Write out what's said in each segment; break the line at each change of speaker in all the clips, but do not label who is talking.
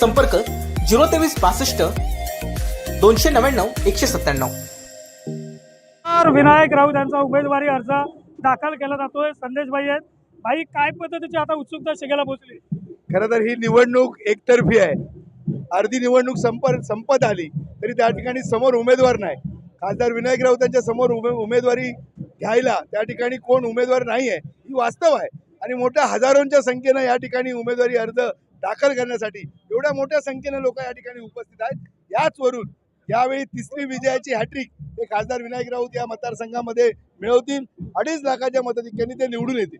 संपर्क झिरो तेवीस बासष्ट दोनशे नव्याण्णव एकशे सत्त्याण्णव.
विनायक राऊत यांचा उमेदवारी अर्ज दाखल केला जातोय. संदेश भाई आहेत. भाई काय पद्धतीची आता उत्सुकता शिकायला पोहोचली
खरं तर ही निवडणूक एकतर्फी आहे. अर्धी निवडणूक संप संपत आली तरी त्या ठिकाणी समोर उमेदवार नाही. खासदार विनायक राऊतांच्या समोर उमे उमेदवारी घ्यायला त्या ठिकाणी कोण उमेदवार नाही आहे ही वास्तव आहे. आणि मोठ्या हजारोंच्या संख्येनं या ठिकाणी उमेदवारी अर्ज दाखल करण्यासाठी एवढ्या मोठ्या संख्येनं लोक या ठिकाणी उपस्थित आहेत. याच वरून यावेळी तिसरी विजयाची हॅट्रिक हे खासदार विनायक राऊत या मतदारसंघामध्ये मिळवतील. अडीच लाखाच्या मताधिक्यांनी ते निवडून येतील.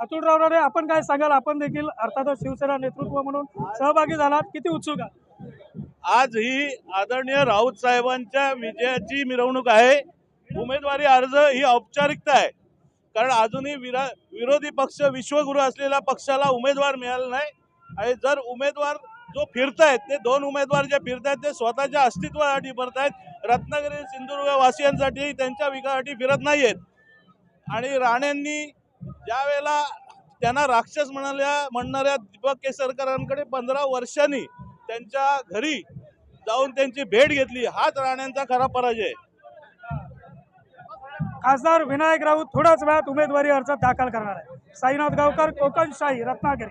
अतुल रावणारे आपण काय सांगाल? आपण देखील अर्थातच शिवसेना नेतृत्व म्हणून सहभागी झालात. किती उत्सुक आहात?
आज ही आदरणीय राऊत साहेबांच्या विजयाची मिरवणूक आहे. उमेदवारी अर्ज ही औपचारिकता आहे. कारण अजूनही विरा विरोधी पक्ष विश्वगुरु असलेल्या पक्षाला उमेदवार मिळाला नाही. आणि जर उमेदवार जो फिरतायत ते दोन उमेदवार जे फिरतायत ते स्वतःच्या अस्तित्वासाठी फिरतायत रत्नागिरी सिंधुदुर्ग वासियांसाठी त्यांच्या विकासासाठी फिरत नाही आहेत आणि राणेंनी ज्या वेळेला त्यांना राक्षस म्हणाल्या म्हणणाऱ्या दीपक केसरकरांकडे पंधरा वर्षांनी त्यांच्या घरी जाऊन त्यांची भेट घेतली. हाच राण्यांचा खरा पराजय. आहे.
खासदार विनायक राऊत थोड्याच वेळात उमेदवारी अर्ज दाखल करणार आहे साईनाथ गावकर कोकणशाही रत्नागिरी.